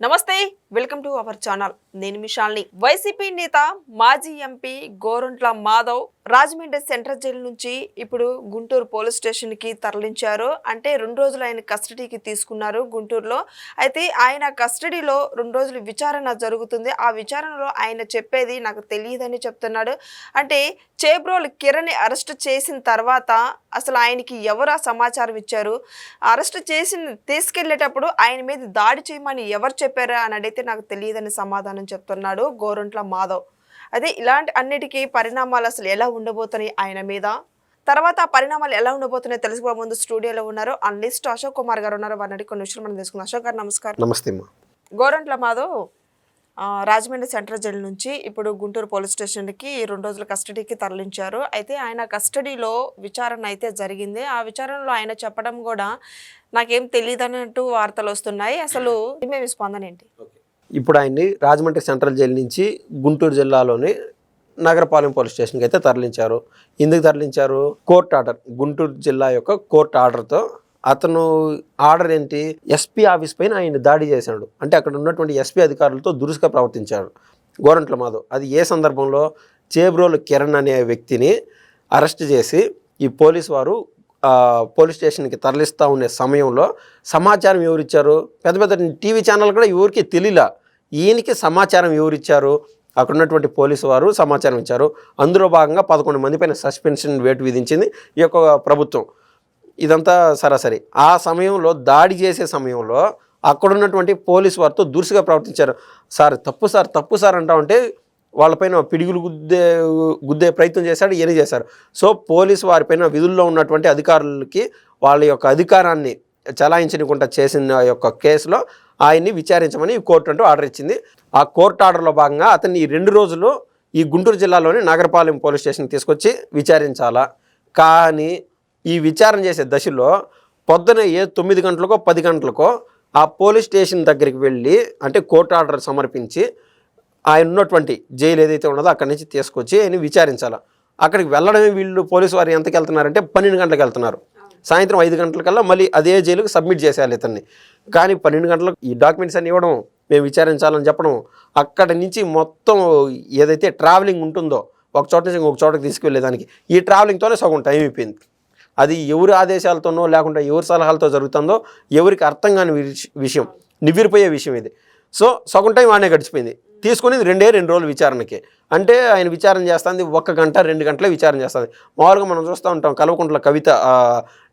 నమస్తే welcome to our channel. నేను మిషాల్ని YCP నేత మాజీ MP Gorantla Madhav Rajahmundry central jail నుంచి ఇప్పుడు గుంటూరు పోలీస్ స్టేషన్కి తరలించారు. అంటే రెండు రోజులు ఆయన కస్టడీకి తీసుకున్నారు గుంటూరులో. అయితే ఆయన కస్టడీలో రెండు రోజులు విచారణ జరుగుతుంది. ఆ విచారణలో ఆయన చెప్పేది నాకు తెలియదని చెప్తున్నాడు. అంటే చేబ్రోలు కిరణ్ అరెస్ట్ చేసిన తర్వాత అసలు ఆయనకి ఎవరు ఆ సమాచారం ఇచ్చారు? అరెస్ట్ చేసిన తీసుకెళ్ళేటప్పుడు ఆయన మీద దాడి చేయమని ఎవరు చెప్పారా? అని అడిగితే నాకు తెలియదని సమాధానం చెప్తున్నాడు గోరంట్ల మాధవ్. అదే ఇలాంటి అన్నిటికీ పరిణామాలు అసలు ఎలా ఉండబోతున్నాయి ఆయన మీద? తర్వాత ఆ పరిణామాలు ఎలా ఉండబోతున్నాయో తెలుసుకో ముందు స్టూడియోలో ఉన్నారు అనలిస్ట్ అశోక్ కుమార్ గారు ఉన్నారు. వారిని కొన్ని విషయాలు మనం తెలుసుకుందాం. అశోక్ గారు నమస్కారం. నమస్తే గోరంట్ల మాధవ్ రాజమండ్రి సెంట్రల్ జైలు నుంచి ఇప్పుడు గుంటూరు పోలీస్ స్టేషన్కి రెండు రోజుల కస్టడీకి తరలించారు. అయితే ఆయన కస్టడీలో విచారణ అయితే జరిగింది. ఆ విచారణలో ఆయన చెప్పడం కూడా నాకేం తెలియదు అన్నట్టు వార్తలు వస్తున్నాయి. అసలు మేము స్పందన ఏంటి? ఇప్పుడు ఆయన్ని రాజమండ్రి సెంట్రల్ జైలు నుంచి గుంటూరు జిల్లాలోని నగరపాలెం పోలీస్ స్టేషన్కి అయితే తరలించారు. ఎందుకు తరలించారు? కోర్ట్ ఆర్డర్ గుంటూరు జిల్లా యొక్క కోర్ట్ ఆర్డర్తో అతను ఆర్డర్ ఏంటి? ఎస్పీ ఆఫీస్ పైన ఆయన దాడి చేశాడు. అంటే అక్కడ ఉన్నటువంటి ఎస్పీ అధికారులతో దురుసుగా ప్రవర్తించాడు. గోరంట్ల మాధవ్. అది ఏ సందర్భంలో? చేబ్రోలు కిరణ్ అనే వ్యక్తిని అరెస్ట్ చేసి ఈ పోలీస్ వారు పోలీస్ స్టేషన్కి తరలిస్తూ ఉండే సమయంలో సమాచారం ఎవరిచ్చారు? పెద్ద పెద్ద టీవీ ఛానల్ కూడా ఎవరికి తెలియలా ఈయనకి సమాచారం ఎవరిచ్చారు? అక్కడ ఉన్నటువంటి పోలీసు వారు సమాచారం ఇచ్చారు. అందులో భాగంగా పదకొండు మంది పైన సస్పెన్షన్ వేటు విధించింది ఈ యొక్క ప్రభుత్వం. ఇదంతా సరాసరి. ఆ సమయంలో దాడి చేసే సమయంలో అక్కడ ఉన్నటువంటి పోలీసు వారితో దురుసుగా ప్రవర్తించారు. సార్ తప్పు సార్ తప్పు సార్ అంటా ఉంటే వాళ్ళపైన పిడుగులు గుద్దే గుద్దే ప్రయత్నం చేశాడు ఇవన్నీ చేశారు. సో పోలీసు వారిపైన విధుల్లో ఉన్నటువంటి అధికారులకి వాళ్ళ యొక్క అధికారాన్ని చలాయించకుండా చేసిన యొక్క కేసులో ఆయన్ని విచారించమని ఈ కోర్టు అంటూ ఆర్డర్ ఇచ్చింది. ఆ కోర్టు ఆర్డర్లో భాగంగా అతన్ని ఈ రెండు రోజులు ఈ గుంటూరు జిల్లాలోని నాగరపాలెం పోలీస్ స్టేషన్కి తీసుకొచ్చి విచారించాలా? కానీ ఈ విచారణ చేసే దశలో పొద్దున ఏ తొమ్మిది గంటలకో పది గంటలకో ఆ పోలీస్ స్టేషన్ దగ్గరికి వెళ్ళి అంటే కోర్టు ఆర్డర్ సమర్పించి ఆయన ఉన్నటువంటి జైలు ఏదైతే ఉన్నదో అక్కడి నుంచి తీసుకొచ్చి ఆయన విచారించాలి. అక్కడికి వెళ్ళడమే వీళ్ళు పోలీసు వారు ఎంతకు వెళ్తున్నారంటే పన్నెండు గంటలకు వెళ్తున్నారు. సాయంత్రం ఐదు గంటలకల్లా మళ్ళీ అదే జైలుకి సబ్మిట్ చేసేయాలి ఇతన్ని. కానీ పన్నెండు గంటలకు ఈ డాక్యుమెంట్స్ అన్ని ఇవ్వడం మేము విచారించాలని చెప్పడం అక్కడి నుంచి మొత్తం ఏదైతే ట్రావెలింగ్ ఉంటుందో ఒక చోట నుంచి ఇంకొక చోటకి తీసుకువెళ్ళేదానికి ఈ ట్రావెలింగ్తోనే సగం టైం అయిపోయింది. అది ఎవరి ఆదేశాలతోనో లేకుంటే ఎవరి సలహాలతో జరుగుతుందో ఎవరికి అర్థం కాని విష- విషయం నివ్విరిపోయే విషయం ఇది. సో సగం టైం ఆనే గడిచిపోయింది. తీసుకునేది రెండే రెండు రోజులు విచారణకి. అంటే ఆయన విచారణ చేస్తుంది ఒక్క గంట రెండు గంటలే విచారణ చేస్తుంది. మామూలుగా మనం చూస్తూ ఉంటాం కల్వకుంట్ల కవిత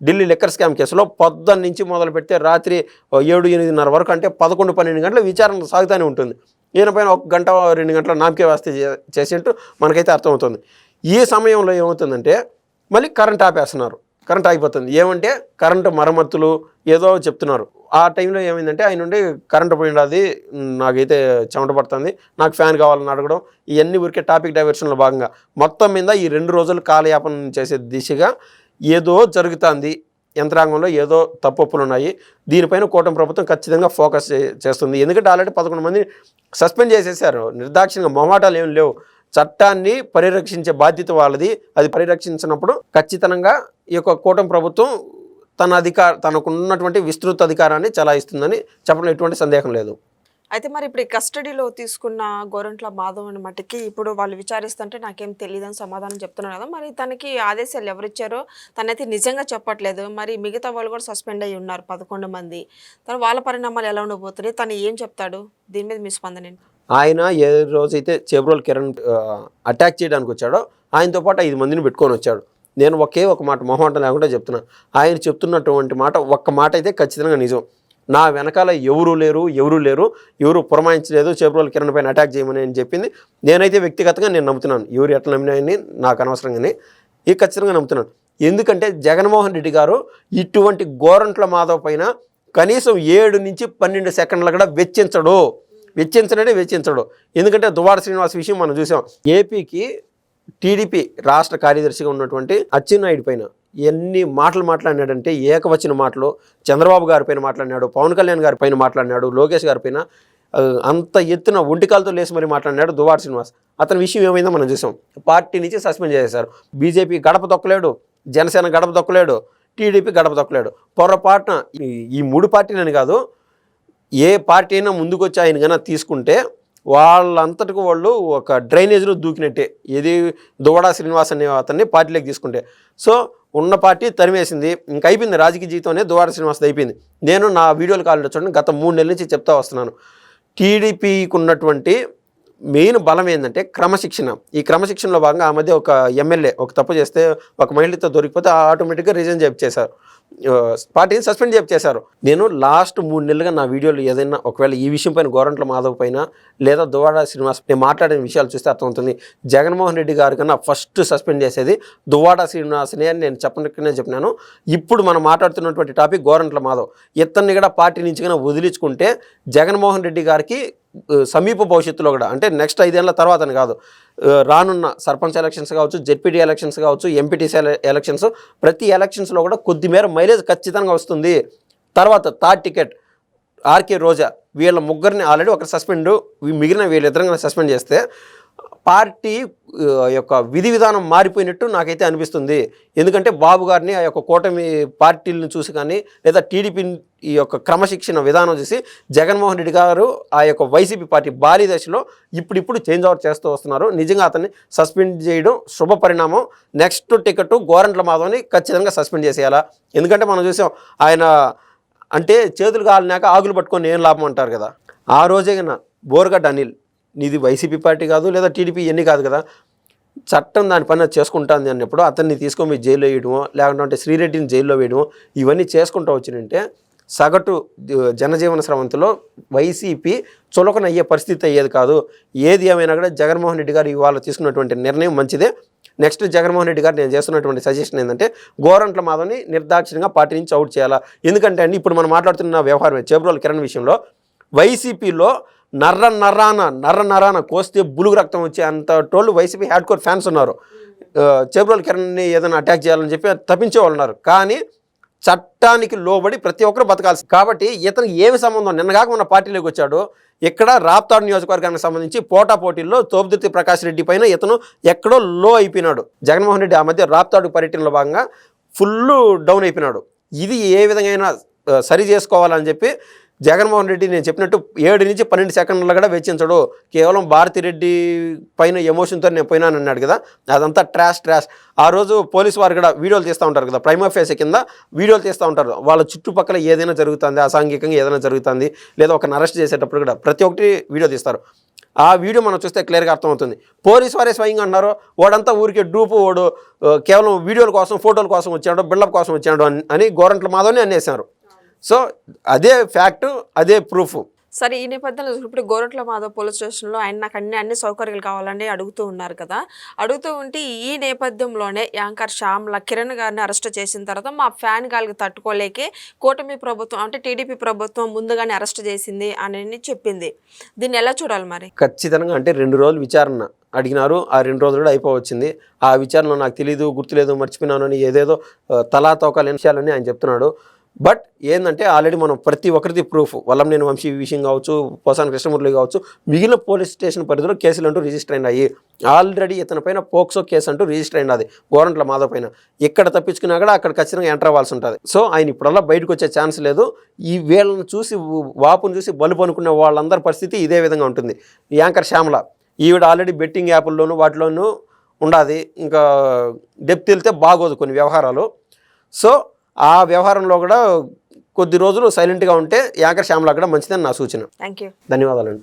ఢిల్లీ లెక్కర్ స్కామ్ కేసులో పొద్దున్న నుంచి మొదలు పెడితే రాత్రి ఏడు ఎనిమిదిన్నర వరకు అంటే పదకొండు పన్నెండు గంటల విచారణ సాగుతూనే ఉంటుంది. ఈయన పైన ఒక గంట రెండు గంటల నామకే వ్యవస్థ చే- చేసినట్టు మనకైతే అర్థమవుతుంది. ఈ సమయంలో ఏమవుతుందంటే మళ్ళీ కరెంట్ ఆపేస్తున్నారు. కరెంట్ ఆగిపోతుంది. ఏమంటే కరెంటు మరమ్మతులు ఏదో చెప్తున్నారు. ఆ టైంలో ఏమైందంటే ఆయన నుండి కరెంటు పోయినది నాకైతే చెమట పడుతుంది నాకు ఫ్యాన్ కావాలని అడగడం ఇవన్నీ ఊరికే టాపిక్ డైవర్షన్లో భాగంగా. మొత్తం మీద ఈ రెండు రోజులు కాలయాపన చేసే దిశగా ఏదో జరుగుతుంది. యంత్రాంగంలో ఏదో తప్పులు ఉన్నాయి. దీనిపైన కూటమి ప్రభుత్వం ఖచ్చితంగా ఫోకస్ చేస్తుంది. ఎందుకంటే ఆల్రెడీ పదకొండు మంది సస్పెండ్ చేసేసారు. నిర్దాక్షిణ్యంగా మొహమాటాలు ఏం లేవు. చట్టాన్ని పరిరక్షించే బాధ్యత వాళ్ళది. అది పరిరక్షించినప్పుడు ఖచ్చితంగా ఈ యొక్క కూటమి ప్రభుత్వం తన అధికార తనకు ఉన్నటువంటి విస్తృత అధికారాన్ని చలాయిస్తుందని చెప్పడం ఎటువంటి సందేహం లేదు. అయితే మరి ఇప్పుడు ఈ కస్టడీలో తీసుకున్న గోరంట్ల మాధవ్ అని మట్టుకి ఇప్పుడు వాళ్ళు విచారిస్తుంటే నాకేం తెలియదని సమాధానం చెప్తున్నారు కదా. మరి తనకి ఆదేశాలు ఎవరిచ్చారో తనైతే నిజంగా చెప్పట్లేదు. మరి మిగతా వాళ్ళు కూడా సస్పెండ్ అయ్యి ఉన్నారు పదకొండు మంది. తను వాళ్ళ పరిణామాలు ఎలా ఉండబోతున్నాయి? తను ఏం చెప్తాడు? దీని మీద మీ స్పందన ఆయన ఏ రోజైతే చేబ్రోల్ కిరణ్ అటాక్ చేయడానికి వచ్చాడో ఆయనతో పాటు ఐదు మందిని పెట్టుకొని వచ్చాడు. నేను ఒకే ఒక మాట మొహమాట లేకుండా చెప్తున్నా. ఆయన చెప్తున్నటువంటి మాట ఒక్క మాట అయితే ఖచ్చితంగా నిజం. నా వెనకాల ఎవరు లేరు ఎవరు లేరు ఎవరు పురమాయించలేదు చేబ్రోల్ కిరణ్ పైన అటాక్ చేయమని అని చెప్పింది. నేనైతే వ్యక్తిగతంగా నేను నమ్ముతున్నాను. ఎవరు ఎట్లా నమ్మినాయని నాకు అనవసరం కానీ ఇది ఖచ్చితంగా నమ్ముతున్నాను. ఎందుకంటే జగన్మోహన్ రెడ్డి గారు ఇటువంటి గోరంట్ల మాధవ్ పైన కనీసం ఏడు నుంచి పన్నెండు సెకండ్లు కూడా వెచ్చించడు. వెచ్చించడంటే వెచ్చించడు. ఎందుకంటే దువాడ శ్రీనివాస్ విషయం మనం చూసాం. ఏపీకి టీడీపీ రాష్ట్ర కార్యదర్శిగా ఉన్నటువంటి అచ్చెన్నాయుడు పైన ఎన్ని మాటలు మాట్లాడినాడంటే ఏకవచన మాటలు చంద్రబాబు గారి పైన మాట్లాడినాడు పవన్ కళ్యాణ్ గారి పైన మాట్లాడినాడు లోకేష్ గారి పైన అంత ఎత్తున ఒంటికాలతో లేసి మరి మాట్లాడినాడు దువార్ శ్రీనివాస్. అతని విషయం ఏమైందో మనం చూసాం. పార్టీ నుంచి సస్పెండ్ చేశారు బీజేపీ గడప దొక్కలేడు జనసేన గడప దొక్కలేడు టీడీపీ గడప దొక్కలేడు పొరపాటున ఈ- ఈ మూడు పార్టీలని కాదు ఏ పార్టీ అయినా ముందుకొచ్చి ఆయన కన్నా తీసుకుంటే వాళ్ళంతటికి వాళ్ళు ఒక డ్రైనేజ్లో దూకినట్టే. ఏది దువడా శ్రీనివాస్ అనే అతన్ని పార్టీలోకి తీసుకుంటే. సో ఉన్న పార్టీ తరిమేసింది. ఇంక అయిపోయింది రాజకీయ జీవితంనే అనేది దువాడ శ్రీనివాస్ అయిపోయింది. నేను నా వీడియోలు కాల్లో చూడండి. గత మూడు నెలల నుంచి చెప్తా వస్తున్నాను. టీడీపీకి ఉన్నటువంటి మెయిన్ బలం ఏంటంటే క్రమశిక్షణ. ఈ క్రమశిక్షణలో భాగంగా ఆ మధ్య ఒక ఎమ్మెల్యే ఒక తప్పు చేస్తే ఒక మహిళతో దొరికిపోతే ఆటోమేటిక్గా రిజైన్ చేశారు పార్టీని సస్పెండ్ చేశారు నేను లాస్ట్ మూడు నెలలుగా నా వీడియోలు ఏదైనా ఒకవేళ ఈ విషయం పైన గోరంట్ల మాధవ్ పైన లేదా దువాడ శ్రీనివాస్ నేను మాట్లాడిన విషయాలు చూస్తే అర్థమవుతుంది. జగన్మోహన్ రెడ్డి గారి కన్నా ఫస్ట్ సస్పెండ్ చేసేది దువ్వాడ శ్రీనివాసనే అని నేను చెప్పనక్కనే చెప్పినాను. ఇప్పుడు మనం మాట్లాడుతున్నటువంటి టాపిక్ గోరంట్ల మాధవ్. ఇతన్ని కూడా పార్టీ నుంచి కన్నా వదిలించుకుంటే జగన్మోహన్ రెడ్డి గారికి సమీప భవిష్యత్తులో కూడా అంటే నెక్స్ట్ ఐదేళ్ళ తర్వాత అని కాదు రానున్న సర్పంచ్ ఎలక్షన్స్ కావచ్చు జెడ్పీటీ ఎలక్షన్స్ కావచ్చు ఎంపీటీసీ ఎలక్షన్స్ ప్రతి ఎలక్షన్స్లో కూడా కొద్దిమేర మైలేజ్ ఖచ్చితంగా వస్తుంది. తర్వాత థర్డ్ టికెట్ ఆర్కే రోజా వీళ్ళ ముగ్గురిని ఆల్రెడీ ఒక సస్పెండ్ మిగిలిన వీళ్ళిద్దరం సస్పెండ్ చేస్తే పార్టీ ఆ, యొక్క విధి విధానం మారిపోయినట్టు నాకైతే అనిపిస్తుంది. ఎందుకంటే బాబు గారిని ఆ యొక్క కూటమి పార్టీలను చూసి కానీ లేదా టీడీపీ ఈ యొక్క క్రమశిక్షణ విధానం చూసి జగన్మోహన్ రెడ్డి గారు ఆ యొక్క వైసీపీ పార్టీ భారీ దశలో ఇప్పుడిప్పుడు చేంజ్ అవుట్ చేస్తూ వస్తున్నారు. నిజంగా అతన్ని సస్పెండ్ చేయడం శుభ పరిణామం. నెక్స్ట్ టికెట్ గోరంట్ల మాధవ్ని ఖచ్చితంగా సస్పెండ్ చేసేయాలా? ఎందుకంటే మనం చూసాం ఆయన అంటే చేతులు కాలినాక ఆకులు పట్టుకొని ఏం లాభం అంటారు కదా. ఆ రోజే కన్నా బోర్గడ్డ అనిల్ నీది వైసీపీ పార్టీ కాదు లేదా టీడీపీ ఎన్ని కాదు కదా. చట్టం దాని పని అది చేసుకుంటుంది అన్నప్పుడు అతన్ని తీసుకొని జైల్లో వేయడమో లేకుంటే శ్రీరెడ్డిని జైల్లో వేయడమో ఇవన్నీ చేసుకుంటూ వచ్చినంటే సగటు జనజీవన స్రవంతిలో వైసీపీ చులకన అయ్యే పరిస్థితి అయ్యేది కాదు. ఏది ఏమైనా కూడా జగన్మోహన్ రెడ్డి గారు ఇవాళ తీసుకున్నటువంటి నిర్ణయం మంచిదే. నెక్స్ట్ జగన్మోహన్ రెడ్డి గారు నేను చేస్తున్నటువంటి సజెషన్ ఏంటంటే గోరంట్ల మాధవ్ని నిర్దాక్షిణ్యంగా పార్టీ నుంచి అవుట్ చేయాలా? ఎందుకంటే అండి ఇప్పుడు మనం మాట్లాడుతున్న వ్యవహారం చేబ్రోల్ కిరణ్ విషయంలో వైసీపీలో నర్ర నర్రాన నర్ర నరాన కోస్తే బులుగు రక్తం వచ్చే అంత టోళ్ళు వైసీపీ హ్యాడ్ కోర్ ఫ్యాన్స్ ఉన్నారు. చేబ్రోల్ కిరణ్ని ఏదైనా అటాక్ చేయాలని చెప్పి తప్పించే వాళ్ళు ఉన్నారు. కానీ చట్టానికి లోబడి ప్రతి ఒక్కరు బతకాల్సి కాబట్టి ఇతనికి ఏమి సంబంధం? నిన్నగాక మన పార్టీలోకి వచ్చాడు. ఇక్కడ రాప్తాడు నియోజకవర్గానికి సంబంధించి పోటా పోటీల్లో తోపుదుర్తి ప్రకాష్ రెడ్డి పైన ఇతను ఎక్కడో లో అయిపోయినాడు. జగన్మోహన్ రెడ్డి ఆ మధ్య రాప్తాడు పర్యటనలో భాగంగా ఫుల్ డౌన్ అయిపోయినాడు. ఇది ఏ విధంగా సరి చేసుకోవాలని చెప్పి జగన్మోహన్ రెడ్డి నేను చెప్పినట్టు ఏడు నుంచి పన్నెండు సెకండ్లు కూడా వెచ్చించడు. కేవలం భారతిరెడ్డి పైన ఎమోషన్తో నేను పోయినాను అన్నాడు కదా అదంతా ట్రాష్ ట్రాష్. ఆ రోజు పోలీసు వారు కూడా వీడియోలు తీస్తూ ఉంటారు కదా ప్రైమా ఫేస్ కింద వీడియోలు తీస్తూ ఉంటారు. వాళ్ళ చుట్టుపక్కల ఏదైనా జరుగుతుంది అసాంఘికంగా ఏదైనా జరుగుతుంది లేదా ఒక అరెస్ట్ చేసేటప్పుడు కూడా ప్రతి ఒక్కటి వీడియో తీస్తారు. ఆ వీడియో మనం చూస్తే క్లియర్గా అర్థమవుతుంది. పోలీసు వారే స్వయంగా అన్నారు వాడంతా ఊరికే డూపు వాడు కేవలం వీడియోల కోసం ఫోటోల కోసం వచ్చాడు బిల్డప్ కోసం వచ్చాడు అని అని గోరంట్ల మాధవ్ని అనేసారు సో అదే ఫ్యాక్ట్ అదే ప్రూఫ్ సరే ఈ నేపథ్యంలో ఇప్పుడు గోరట్ల మాధవ్ పోలీస్ స్టేషన్లో ఆయన నాకు అన్ని అన్ని సౌకర్యాలు కావాలని అడుగుతూ ఉన్నారు కదా. అడుగుతూ ఉంటే ఈ నేపథ్యంలోనే యాంకర్ శ్యామ్ల కిరణ్ గారిని అరెస్ట్ చేసిన తర్వాత మా ఫ్యాన్ గాలికి తట్టుకోలేకే కూటమి ప్రభుత్వం అంటే టీడీపీ ప్రభుత్వం ముందుగానే అరెస్ట్ చేసింది అని చెప్పింది. దీన్ని ఎలా చూడాలి మరి? ఖచ్చితంగా అంటే రెండు రోజులు విచారణ అడిగినారు. ఆ రెండు రోజులు కూడా అయిపోవచ్చింది. ఆ విచారణ నాకు తెలియదు గుర్తులేదు మర్చిపోయినాను అని ఏదేదో తలా తోకాలు విషయాలని ఆయన చెప్తున్నాడు. బట్ ఏంటంటే ఆల్రెడీ మనం ప్రతి ఒక్కరిది ప్రూఫ్. వల్లం నేను వంశీ విషయం కావచ్చు పోసాని కృష్ణమూర్తి కావచ్చు మిగిలిన పోలీస్ స్టేషన్ పరిధిలో కేసులు అంటూ రిజిస్టర్ అయినాయి. ఆల్రెడీ ఇతని పైన పోక్సో కేసు అంటూ రిజిస్టర్ అయినది గోరంట్ల మాధవ్ పైన. ఎక్కడ తప్పించుకున్నా కూడా అక్కడ ఖచ్చితంగా ఎంటర్ అవ్వాల్సి ఉంటుంది. సో ఆయన ఇప్పుడల్లా బయటకు వచ్చే ఛాన్స్ లేదు. ఈ వీళ్ళని చూసి వాపును చూసి బలుపు అనుకునే వాళ్ళందరి పరిస్థితి ఇదే విధంగా ఉంటుంది. ఈ యాంకర్ శ్యామల ఈవిడ ఆల్రెడీ బెట్టింగ్ యాప్ల్లోనూ వాటిలోనూ ఉండాది. ఇంకా డెప్త్ వెళ్తే బాగోదు కొన్ని వ్యవహారాలు. సో ఆ వ్యవహారంలో కూడా కొద్ది రోజులు సైలెంట్గా ఉంటే యాంకర్ శ్యామల కూడా మంచిదని నా సూచన. థ్యాంక్ యూ ధన్యవాదాలండి.